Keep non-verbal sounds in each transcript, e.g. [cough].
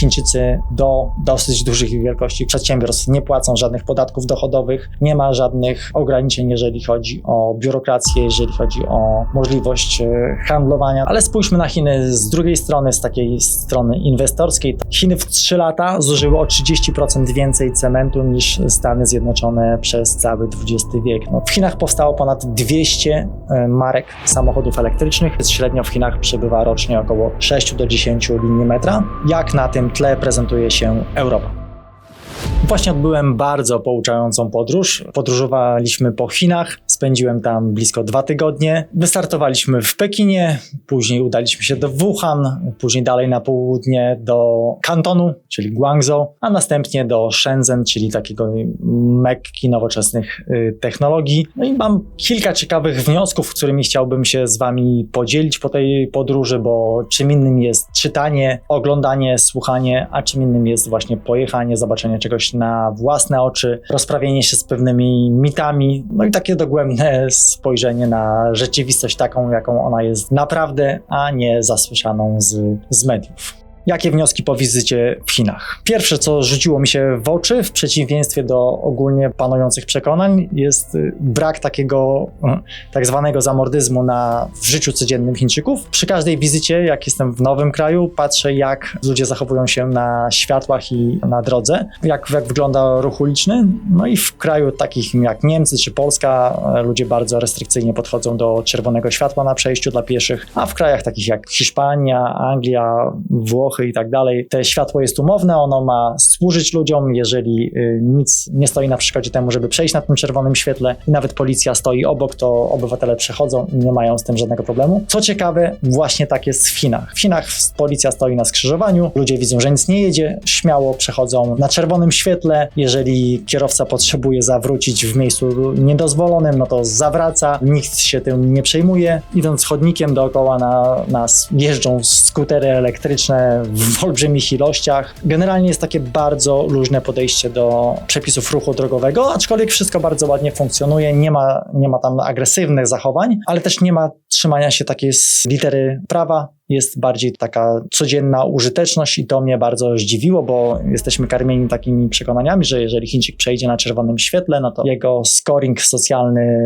Chińczycy do dosyć dużych wielkości przedsiębiorstw nie płacą żadnych podatków dochodowych, nie ma żadnych ograniczeń, jeżeli chodzi o biurokrację, jeżeli chodzi o możliwość e, handlowania. Ale spójrzmy na Chiny z drugiej strony, z takiej strony inwestorskiej. Chiny w 3 lata zużyły o 30% więcej cementu niż Stany Zjednoczone przez cały XX wiek. No, w Chinach powstało ponad 200 e, marek samochodów elektrycznych. Średnio w Chinach przebywa rocznie około 6 do 10 linii metra. Jak na tym tle prezentuje się Europa? Właśnie odbyłem bardzo pouczającą podróż. Podróżowaliśmy po Chinach, spędziłem tam blisko dwa tygodnie. Wystartowaliśmy w Pekinie, później udaliśmy się do Wuhan, później dalej na południe do Kantonu, czyli Guangzhou, a następnie do Shenzhen, czyli takiego mekki nowoczesnych y, technologii. No i mam kilka ciekawych wniosków, którymi chciałbym się z Wami podzielić po tej podróży, bo czym innym jest czytanie, oglądanie, słuchanie, a czym innym jest właśnie pojechanie, zobaczenie czegoś na własne oczy, rozprawienie się z pewnymi mitami, no i takie dogłębne spojrzenie na rzeczywistość taką, jaką ona jest naprawdę, a nie zasłyszaną z, z mediów. Jakie wnioski po wizycie w Chinach? Pierwsze, co rzuciło mi się w oczy, w przeciwieństwie do ogólnie panujących przekonań, jest y, brak takiego y, tak zwanego zamordyzmu na, w życiu codziennym Chińczyków. Przy każdej wizycie, jak jestem w nowym kraju, patrzę, jak ludzie zachowują się na światłach i na drodze, jak, jak wygląda ruch uliczny. No i w kraju takich jak Niemcy czy Polska, e, ludzie bardzo restrykcyjnie podchodzą do czerwonego światła na przejściu dla pieszych, a w krajach takich jak Hiszpania, Anglia, Włochy, i tak dalej. Te światło jest umowne, ono ma służyć ludziom, jeżeli y, nic nie stoi na przeszkodzie temu, żeby przejść na tym czerwonym świetle i nawet policja stoi obok, to obywatele przechodzą i nie mają z tym żadnego problemu. Co ciekawe, właśnie tak jest w Chinach. W Chinach policja stoi na skrzyżowaniu, ludzie widzą, że nic nie jedzie, śmiało przechodzą na czerwonym świetle. Jeżeli kierowca potrzebuje zawrócić w miejscu niedozwolonym, no to zawraca, nikt się tym nie przejmuje. Idąc chodnikiem dookoła na nas jeżdżą skutery elektryczne, w olbrzymich ilościach. Generalnie jest takie bardzo luźne podejście do przepisów ruchu drogowego, aczkolwiek wszystko bardzo ładnie funkcjonuje, nie ma, nie ma tam agresywnych zachowań, ale też nie ma trzymania się takiej z litery prawa, jest bardziej taka codzienna użyteczność i to mnie bardzo zdziwiło, bo jesteśmy karmieni takimi przekonaniami, że jeżeli Chińczyk przejdzie na czerwonym świetle, no to jego scoring socjalny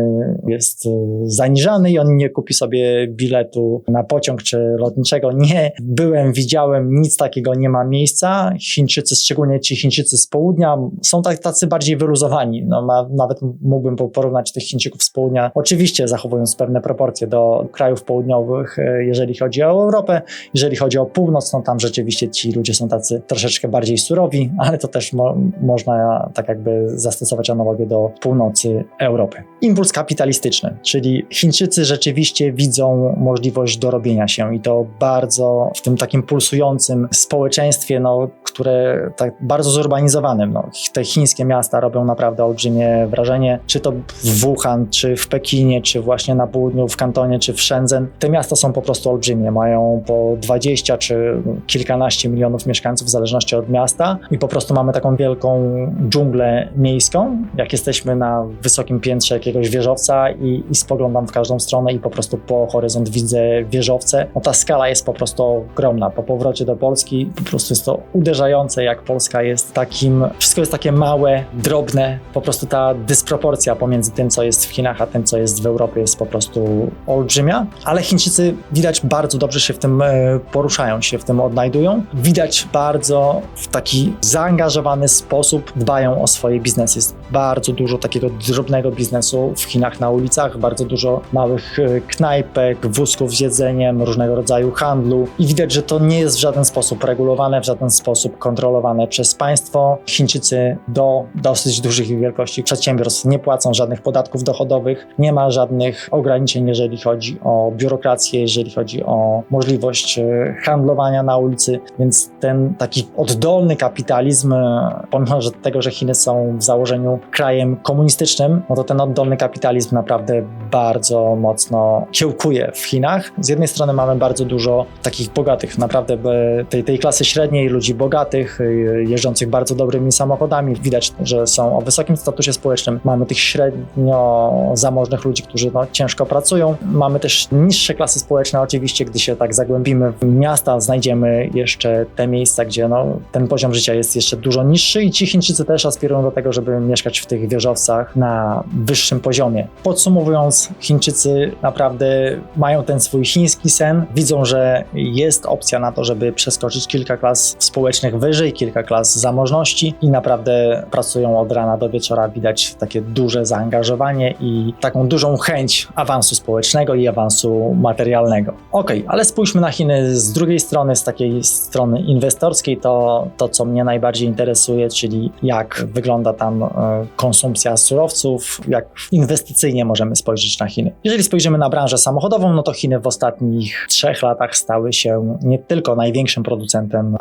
jest y, zaniżany i on nie kupi sobie biletu na pociąg czy lotniczego. Nie byłem, widziałem, nic takiego nie ma miejsca. Chińczycy, szczególnie ci Chińczycy z południa, są tak, tacy bardziej wyluzowani. No, ma, nawet mógłbym porównać tych Chińczyków z południa, oczywiście zachowując pewne proporcje do krajów południowych, y, jeżeli chodzi o Europę. Jeżeli chodzi o północ, no tam rzeczywiście ci ludzie są tacy troszeczkę bardziej surowi, ale to też mo można tak jakby zastosować analogię do północy Europy. Impuls kapitalistyczny, czyli Chińczycy rzeczywiście widzą możliwość dorobienia się i to bardzo w tym takim pulsującym społeczeństwie, no, które tak bardzo zurbanizowanym. No, te chińskie miasta robią naprawdę olbrzymie wrażenie, czy to w Wuhan, czy w Pekinie, czy właśnie na południu, w Kantonie, czy w Shenzhen. Te miasta są po prostu olbrzymie, mają po 20 czy kilkanaście milionów mieszkańców w zależności od miasta i po prostu mamy taką wielką dżunglę miejską. Jak jesteśmy na wysokim piętrze jakiegoś wieżowca i, i spoglądam w każdą stronę i po prostu po horyzont widzę wieżowce, no ta skala jest po prostu ogromna. Po powrocie do Polski po prostu jest to uderzające, jak Polska jest takim, wszystko jest takie małe, drobne, po prostu ta dysproporcja pomiędzy tym, co jest w Chinach, a tym, co jest w Europie jest po prostu olbrzymia, ale Chińczycy widać bardzo dobrze się w tym e, poruszają, się w tym odnajdują. Widać bardzo w taki zaangażowany sposób dbają o swoje biznesy. Jest bardzo dużo takiego drobnego biznesu w Chinach na ulicach, bardzo dużo małych e, knajpek, wózków z jedzeniem, różnego rodzaju handlu i widać, że to nie jest w żaden sposób regulowane, w żaden sposób kontrolowane przez państwo. Chińczycy do dosyć dużych wielkości przedsiębiorstw nie płacą żadnych podatków dochodowych, nie ma żadnych ograniczeń, jeżeli chodzi o biurokrację, jeżeli chodzi o możliwość e, handlowania na ulicy, więc ten taki oddolny kapitalizm, e, pomimo że tego, że Chiny są w założeniu krajem komunistycznym, no to ten oddolny kapitalizm naprawdę bardzo mocno kiełkuje w Chinach. Z jednej strony mamy bardzo dużo takich bogatych, naprawdę tej, tej klasy średniej, ludzi bogatych, bogatych, y, jeżdżących bardzo dobrymi samochodami. Widać, że są o wysokim statusie społecznym. Mamy tych średnio zamożnych ludzi, którzy no, ciężko pracują. Mamy też niższe klasy społeczne. Oczywiście, gdy się tak zagłębimy w miasta, znajdziemy jeszcze te miejsca, gdzie no, ten poziom życia jest jeszcze dużo niższy i ci Chińczycy też aspirują do tego, żeby mieszkać w tych wieżowcach na wyższym poziomie. Podsumowując, Chińczycy naprawdę mają ten swój chiński sen, widzą, że jest opcja na to, żeby przeskoczyć kilka klas społecznych wyżej, kilka klas zamożności i naprawdę pracują od rana do wieczora. Widać takie duże zaangażowanie i taką dużą chęć awansu społecznego i awansu materialnego. Ok, ale spójrzmy na Chiny z drugiej strony, z takiej strony inwestorskiej, to to, co mnie najbardziej interesuje, czyli jak wygląda tam e, konsumpcja surowców, jak inwestycyjnie możemy spojrzeć na Chiny. Jeżeli spojrzymy na branżę samochodową, no to Chiny w ostatnich trzech latach stały się nie tylko największym producentem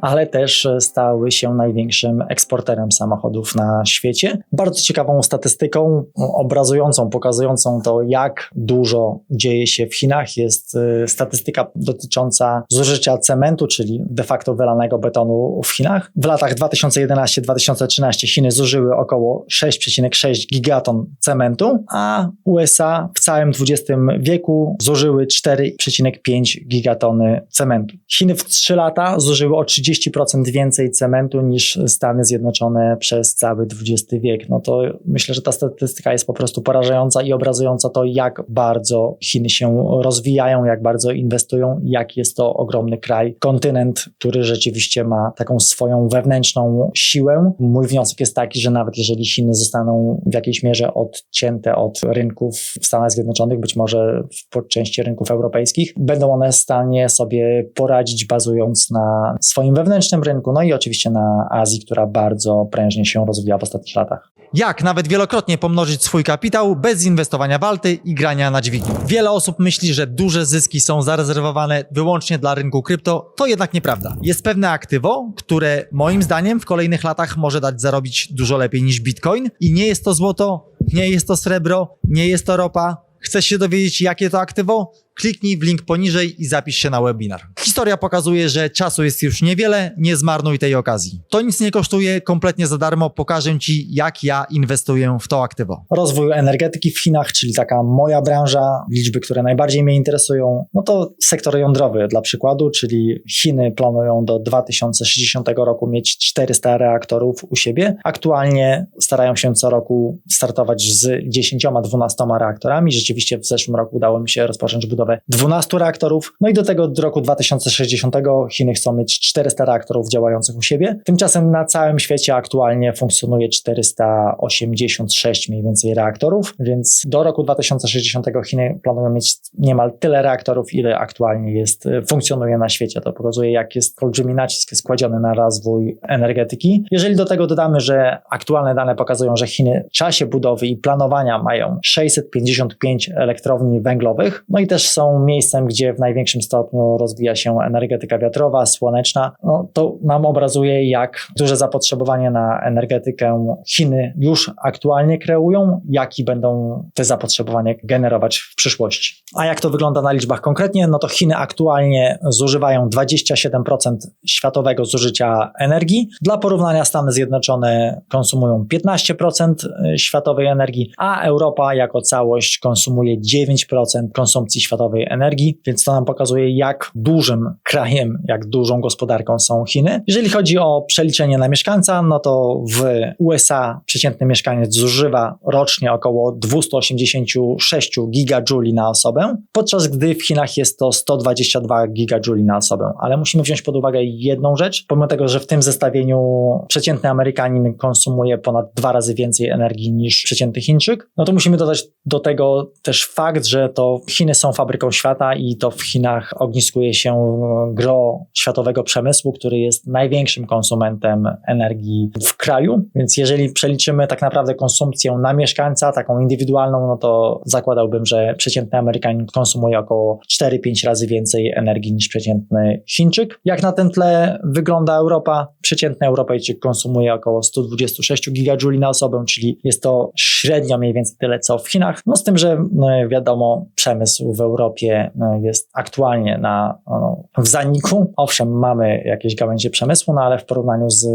ale też stały się największym eksporterem samochodów na świecie. Bardzo ciekawą statystyką obrazującą, pokazującą to, jak dużo dzieje się w Chinach, jest y, statystyka dotycząca zużycia cementu, czyli de facto wylanego betonu w Chinach. W latach 2011-2013 Chiny zużyły około 6,6 gigaton cementu, a USA w całym XX wieku zużyły 4,5 gigatony cementu. Chiny w 3 lata zużyły o 30% więcej cementu niż Stany Zjednoczone przez cały XX wiek. No to myślę, że ta statystyka jest po prostu porażająca i obrazująca to, jak bardzo Chiny się rozwijają, jak bardzo inwestują, jak jest to ogromny kraj, kontynent, który rzeczywiście ma taką swoją wewnętrzną siłę. Mój wniosek jest taki, że nawet jeżeli Chiny zostaną w jakiejś mierze odcięte od rynków w Stanach Zjednoczonych, być może w części rynków europejskich, będą one w stanie sobie poradzić, bazując na swoim wewnętrznym rynku, no i oczywiście na Azji, która bardzo prężnie się rozwija w ostatnich latach. Jak nawet wielokrotnie pomnożyć swój kapitał bez inwestowania w i grania na dźwigni? Wiele osób myśli, że duże zyski są zarezerwowane wyłącznie dla rynku krypto. To jednak nieprawda. Jest pewne aktywo, które moim zdaniem w kolejnych latach może dać zarobić dużo lepiej niż bitcoin i nie jest to złoto, nie jest to srebro, nie jest to ropa. Chcesz się dowiedzieć, jakie to aktywo? Kliknij w link poniżej i zapisz się na webinar. Historia pokazuje, że czasu jest już niewiele, nie zmarnuj tej okazji. To nic nie kosztuje, kompletnie za darmo. Pokażę Ci, jak ja inwestuję w to aktywo. Rozwój energetyki w Chinach, czyli taka moja branża, liczby, które najbardziej mnie interesują, no to sektor jądrowy dla przykładu, czyli Chiny planują do 2060 roku mieć 400 reaktorów u siebie. Aktualnie starają się co roku startować z 10-12 reaktorami. Rzeczywiście w zeszłym roku udało mi się rozpocząć budowę budowę 12 reaktorów. No i do tego do roku 2060 Chiny chcą mieć 400 reaktorów działających u siebie. Tymczasem na całym świecie aktualnie funkcjonuje 486 mniej więcej reaktorów, więc do roku 2060 Chiny planują mieć niemal tyle reaktorów, ile aktualnie jest, funkcjonuje na świecie. To pokazuje, jak jest olbrzymi nacisk składziony na rozwój energetyki. Jeżeli do tego dodamy, że aktualne dane pokazują, że Chiny w czasie budowy i planowania mają 655 elektrowni węglowych, no i też są miejscem, gdzie w największym stopniu rozwija się energetyka wiatrowa, słoneczna, no, to nam obrazuje, jak duże zapotrzebowanie na energetykę Chiny już aktualnie kreują, jaki będą te zapotrzebowania generować w przyszłości. A jak to wygląda na liczbach konkretnie? No to Chiny aktualnie zużywają 27% światowego zużycia energii. Dla porównania Stany Zjednoczone konsumują 15% światowej energii, a Europa jako całość konsumuje 9% konsumpcji światowej światowej energii, więc to nam pokazuje, jak dużym krajem, jak dużą gospodarką są Chiny. Jeżeli chodzi o przeliczenie na mieszkańca, no to w USA przeciętny mieszkaniec zużywa rocznie około 286 gigajouli na osobę, podczas gdy w Chinach jest to 122 gigajouli na osobę. Ale musimy wziąć pod uwagę jedną rzecz, pomimo tego, że w tym zestawieniu przeciętny Amerykanin konsumuje ponad dwa razy więcej energii niż przeciętny Chińczyk, no to musimy dodać do tego też fakt, że to Chiny są fabryką świata i to w Chinach ogniskuje się gro światowego przemysłu, który jest największym konsumentem energii w kraju. Więc jeżeli przeliczymy tak naprawdę konsumpcję na mieszkańca, taką indywidualną, no to zakładałbym, że przeciętny Amerykanin konsumuje około 4-5 razy więcej energii niż przeciętny Chińczyk. Jak na tym tle wygląda Europa? Przeciętny Europejczyk konsumuje około 126 gigajouli na osobę, czyli jest to średnio mniej więcej tyle co w Chinach. No z tym, że no wiadomo, przemysł w Europie Europie no, jest aktualnie na, no, w zaniku. Owszem, mamy jakieś gałęzie przemysłu, no ale w porównaniu z,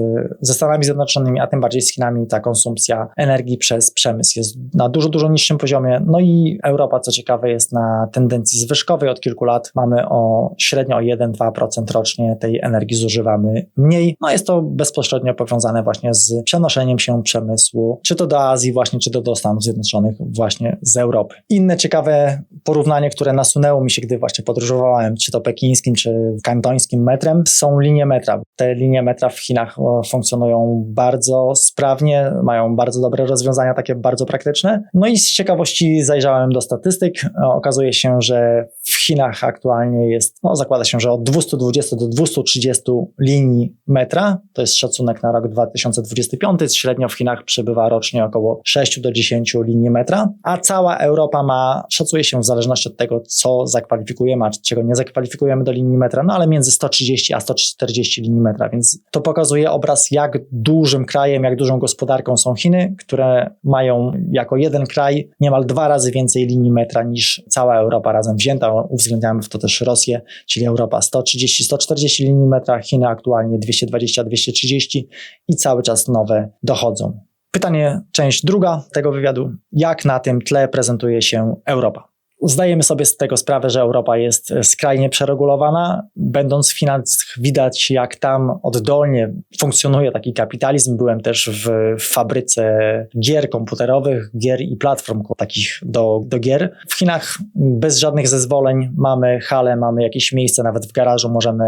ze Stanami Zjednoczonymi, a tym bardziej z Chinami, ta konsumpcja energii przez przemysł jest na dużo, dużo niższym poziomie. No i Europa, co ciekawe, jest na tendencji zwyżkowej od kilku lat. Mamy o średnio o 1-2% rocznie tej energii zużywamy mniej. No jest to bezpośrednio powiązane właśnie z przenoszeniem się przemysłu, czy to do Azji właśnie, czy to do Stanów Zjednoczonych właśnie z Europy. Inne ciekawe porównanie, które nasunęło mi się, gdy właśnie podróżowałem, czy to pekińskim, czy kantońskim metrem, są linie metra. Te linie metra w Chinach o, funkcjonują bardzo sprawnie, mają bardzo dobre rozwiązania, takie bardzo praktyczne. No i z ciekawości zajrzałem do statystyk. O, Okazuje się, że w Chinach aktualnie jest, no zakłada się, że od 220 do 230 linii metra, to jest szacunek na rok 2025, średnio w Chinach przybywa rocznie około 6 do 10 linii metra, a cała Europa ma, szacuje się w zależności od tego, co zakwalifikujemy, a czego nie zakwalifikujemy do linii metra, no ale między 130 a 140 linii metra, więc to pokazuje obraz, jak dużym krajem, jak dużą gospodarką są Chiny, które mają jako jeden kraj niemal dwa razy więcej linii metra niż cała Europa razem wzięta. Uwzględniamy w to też Rosję, czyli Europa 130-140 linii metra, Chiny aktualnie 220-230 i cały czas nowe dochodzą. Pytanie, część druga tego wywiadu. Jak na tym tle prezentuje się Europa? Zdajemy sobie z tego sprawę, że Europa jest skrajnie przeregulowana. Będąc w Chinach, widać, jak tam oddolnie funkcjonuje taki kapitalizm. Byłem też w fabryce gier komputerowych, gier i platform takich do, do gier. W Chinach bez żadnych zezwoleń mamy halę, mamy jakieś miejsce, nawet w garażu możemy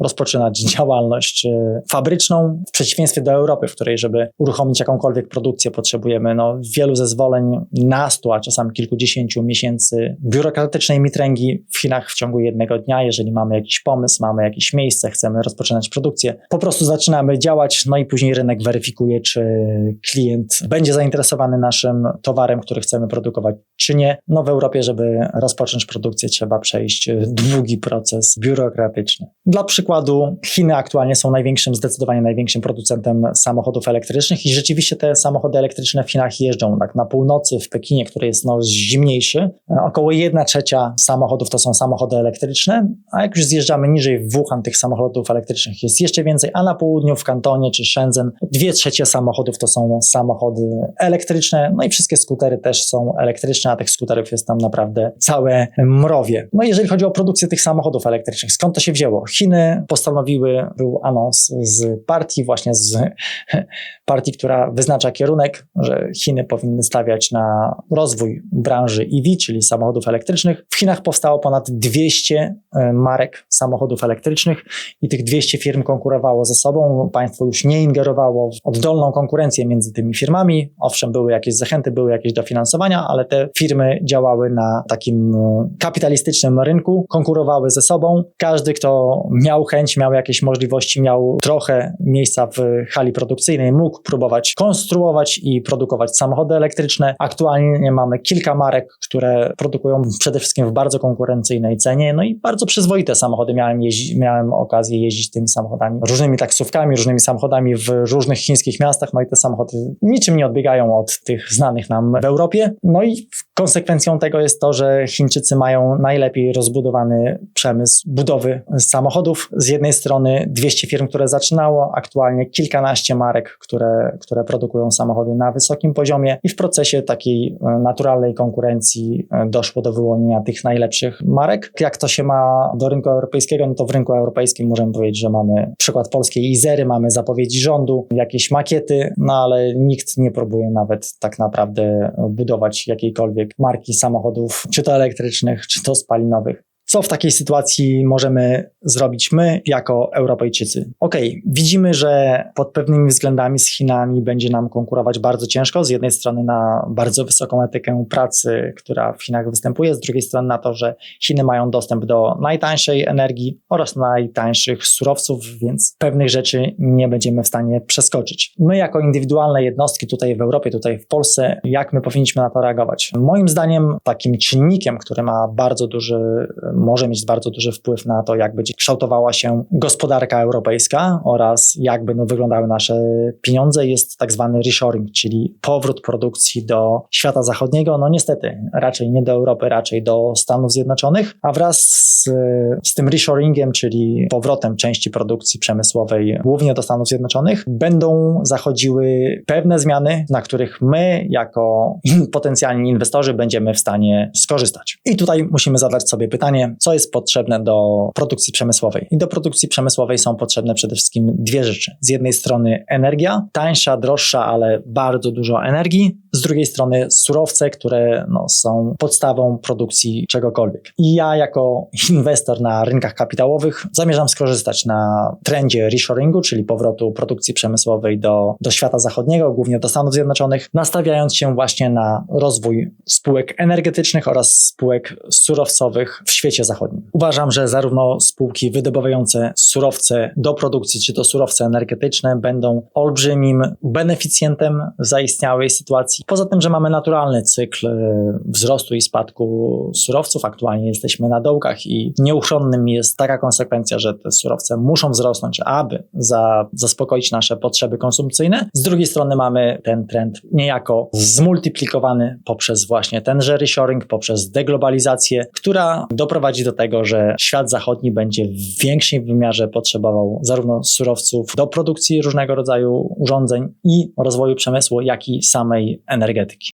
rozpoczynać [laughs] działalność e, fabryczną. W przeciwieństwie do Europy, w której, żeby uruchomić jakąkolwiek produkcję, potrzebujemy no, wielu zezwoleń, nastu, a czasami kilkudziesięciu miesięcy biurokratycznej mitręgi w Chinach w ciągu jednego dnia. Jeżeli mamy jakiś pomysł, mamy jakieś miejsce, chcemy rozpoczynać produkcję, po prostu zaczynamy działać, no i później rynek weryfikuje, czy klient będzie zainteresowany naszym towarem, który chcemy produkować, czy nie. No w Europie, żeby rozpocząć produkcję, trzeba przejść długi proces biurokratyczny. Dla przykładu, Chiny aktualnie są największym, zdecydowanie największym producentem samochodów elektrycznych i rzeczywiście te samochody elektryczne w Chinach jeżdżą. Tak na północy, w Pekinie, który jest no, zimniejszy, około 1 trzecia samochodów to są samochody elektryczne, a jak już zjeżdżamy niżej w Wuhan, tych samochodów elektrycznych jest jeszcze więcej, a na południu, w Kantonie czy Shenzhen, 2 trzecie samochodów to są samochody elektryczne, no i wszystkie skutery też są elektryczne, a tych skuterów jest tam naprawdę całe mrowie. No jeżeli chodzi o produkcję tych samochodów elektrycznych, skąd to się wzięło? Chiny postanowiły, był anons z partii, właśnie z [laughs] partii, która wyznacza kierunek, że Chiny powinny stawiać na rozwój branży EV, czyli samochodów elektrycznych. W Chinach powstało ponad 200 e, marek samochodów elektrycznych i tych 200 firm konkurowało ze sobą. Państwo już nie ingerowało w oddolną konkurencję między tymi firmami. Owszem, były jakieś zachęty, były jakieś dofinansowania, ale te firmy działały na takim e, kapitalistycznym rynku, konkurowały ze sobą. Każdy, kto miał chęć, miał jakieś możliwości, miał trochę miejsca w hali produkcyjnej, mógł próbować konstruować i produkować samochody elektryczne. Aktualnie mamy kilka marek, które produkują przede wszystkim w bardzo konkurencyjnej cenie, no i bardzo przyzwoite samochody. Miałem, jeździ, miałem okazję jeździć tymi samochodami, różnymi taksówkami, różnymi samochodami w różnych chińskich miastach, no i te samochody niczym nie odbiegają od tych znanych nam w Europie. No i konsekwencją tego jest to, że Chińczycy mają najlepiej rozbudowany przemysł budowy samochodów. Z jednej strony 200 firm, które zaczynało, aktualnie kilkanaście marek, które, które produkują samochody na wysokim poziomie i w procesie takiej e, naturalnej konkurencji e, doszło do wyłonienia tych najlepszych marek. Jak to się ma do rynku europejskiego, no to w rynku europejskim możemy powiedzieć, że mamy przykład polskiej Izery, mamy zapowiedzi rządu, jakieś makiety, no ale nikt nie próbuje nawet tak naprawdę budować jakiejkolwiek marki samochodów, czy to elektrycznych, czy to spalinowych. Co w takiej sytuacji możemy zrobić my jako Europejczycy? Ok, widzimy, że pod pewnymi względami z Chinami będzie nam konkurować bardzo ciężko. Z jednej strony na bardzo wysoką etykę pracy, która w Chinach występuje, z drugiej strony na to, że Chiny mają dostęp do najtańszej energii oraz najtańszych surowców, więc pewnych rzeczy nie będziemy w stanie przeskoczyć. My, jako indywidualne jednostki tutaj w Europie, tutaj w Polsce, jak my powinniśmy na to reagować? Moim zdaniem, takim czynnikiem, który ma bardzo duży może mieć bardzo duży wpływ na to, jak będzie kształtowała się gospodarka europejska oraz jak będą wyglądały nasze pieniądze, jest tak zwany reshoring, czyli powrót produkcji do świata zachodniego. No niestety, raczej nie do Europy, raczej do Stanów Zjednoczonych, a wraz z, z tym reshoringiem, czyli powrotem części produkcji przemysłowej głównie do Stanów Zjednoczonych, będą zachodziły pewne zmiany, na których my jako [clears throat] potencjalni inwestorzy będziemy w stanie skorzystać. I tutaj musimy zadać sobie pytanie, co jest potrzebne do produkcji przemysłowej. I do produkcji przemysłowej są potrzebne przede wszystkim dwie rzeczy. Z jednej strony energia, tańsza, droższa, ale bardzo dużo energii. Z drugiej strony surowce, które no, są podstawą produkcji czegokolwiek. I ja jako inwestor na rynkach kapitałowych zamierzam skorzystać na trendzie reshoringu, czyli powrotu produkcji przemysłowej do, do świata zachodniego, głównie do Stanów Zjednoczonych, nastawiając się właśnie na rozwój spółek energetycznych oraz spółek surowcowych w świecie zachodnim. Uważam, że zarówno spółki wydobywające surowce do produkcji, czy to surowce energetyczne, będą olbrzymim beneficjentem zaistniałej sytuacji. Poza tym, że mamy naturalny cykl e, wzrostu i spadku surowców, aktualnie jesteśmy na dołkach i nieuchronnym jest taka konsekwencja, że te surowce muszą wzrosnąć, aby za, zaspokoić nasze potrzeby konsumpcyjne. Z drugiej strony mamy ten trend niejako zmultiplikowany poprzez właśnie tenże reshoring, poprzez deglobalizację, która doprowadzi do tego, że świat zachodni będzie w większym wymiarze potrzebował zarówno surowców do produkcji różnego rodzaju urządzeń i rozwoju przemysłu, jak i samej energetyki.